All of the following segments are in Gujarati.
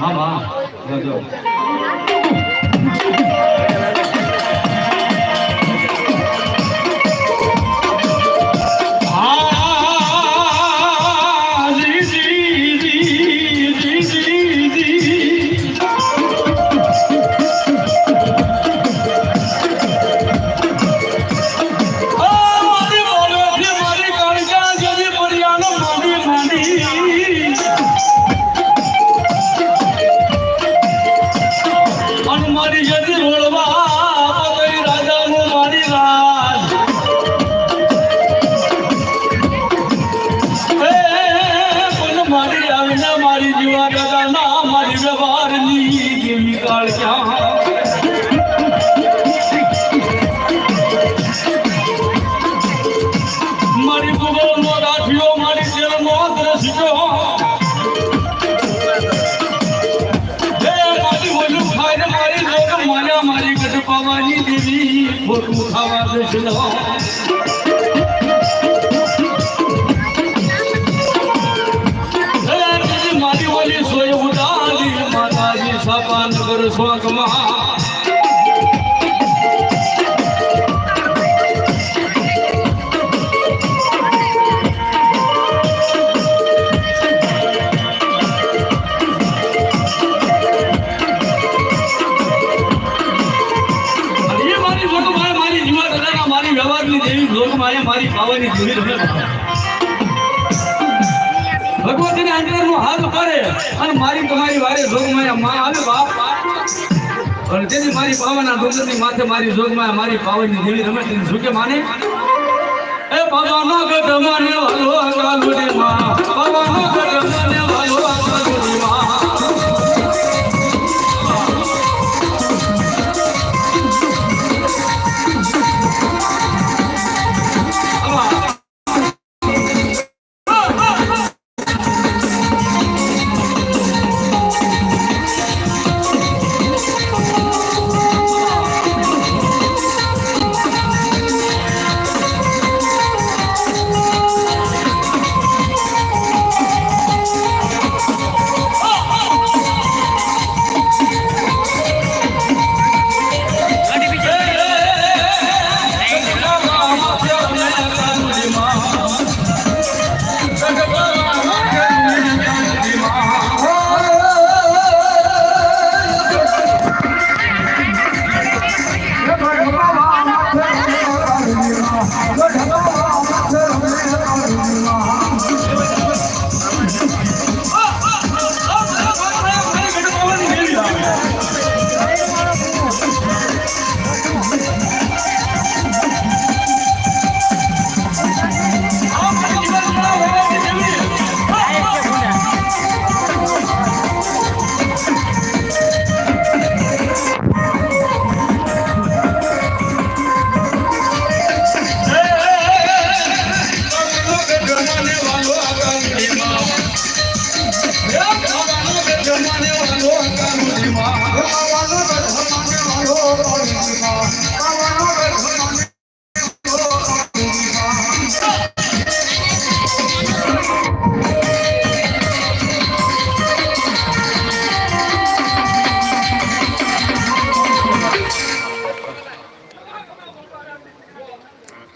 હા હા જજો આ મારી રાજાનું મારી ગઢ પાવાની દેવી ખોટું ખાવા દશલો મારી બોલી સોય ઉડાડી, માતાજી સાપા નગર સ્વર્ગમાં. અને મારી તમારી વારે જોગમાયા માં આવે, બાપ અને તેથી મારી પાવાના ડુંગરની માથે મારી જોગમાયા મારી પાવાની દેવી રમે તેની ઝૂકે માને. એ બાબાનો ગઢ માને હલો હલો માં. બાબાનો ગઢ મને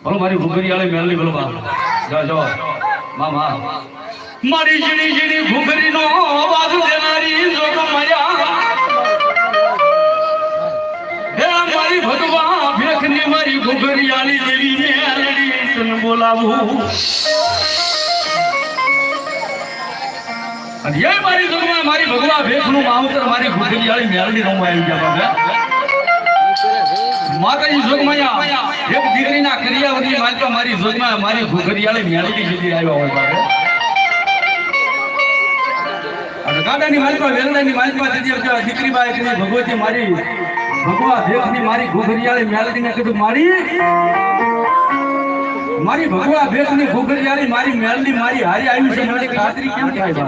બોલો મારી ભૂગરી આલે મેલની બોલો માં જો જો માં માં. મારી જીણી જીણી ભૂગરી નો અવાજ દેનારી જોગ માયા હે મારી ભગવા ભેખની મારી ભૂગરી આલી દેવી મેલડી તને બોલાવું. અને એ મારી દુનિયા, મારી ભગવા ભેખનું માવતર, મારી ભૂગરી આલી મેલડી રમવા આવી ગયા બાબા. માતાજી જોગમાયા એક દીકરીના કરિયાવતી માલકા મારી જોગમાં મારી ઘુઘરિયાળી મેળવી સુધી આવ્યા હોય બાપે ગાડાની માલકા વેલડાની માલકા દીદી દીકરી બાઈ કીધી ભગવતી મારી, ભગવા ભેખની મારી ઘુઘરિયાળી મેળવીને કીધું, મારી મારી ભગવા ભેખની ભૂખરિયાળી મારી મેલડી મારી હારી આવી છે. મને ખાતરી કેમ થાય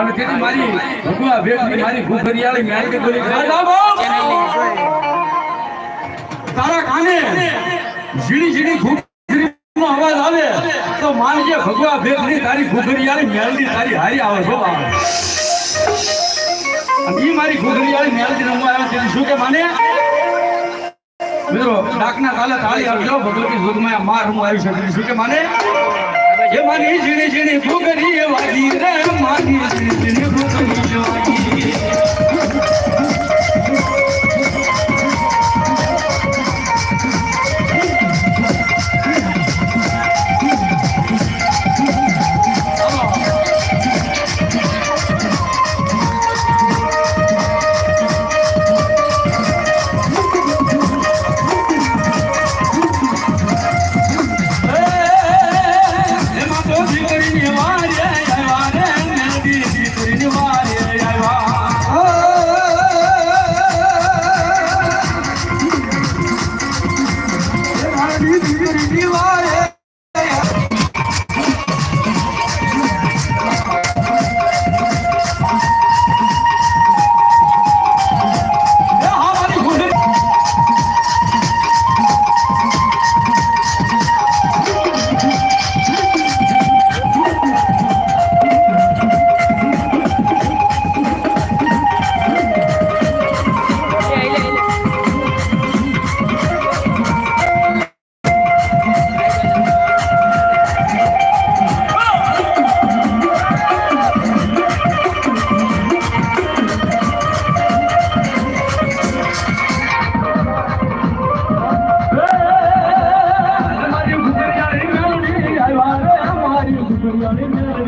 અને તેથી મારી ભગવા ભેખની મારી ઘુઘરિયાળી મેલડી બોલી તારા કાને ઝીણી ઝીણી ઘૂંટડીનો અવાજ આવે તો માનજે ભગવા ભેખની તારી ઘુઘરીયાળી મેલડી તારી હારી આવે છો અને ઈ મારી ઘુઘરીયાળી મેલડી રમવા આવે છે. શું કે માને? મિત્રો, ડાકના કાલે તાળી આવજો ભગવતી જોગમાં માર હું આવી શકું શું કે માને? એ માની ઝીણી ઝીણી ઘુઘરી એ વાગી રે માની ઝીણી ઝીણી ઘુઘરી એ વાગી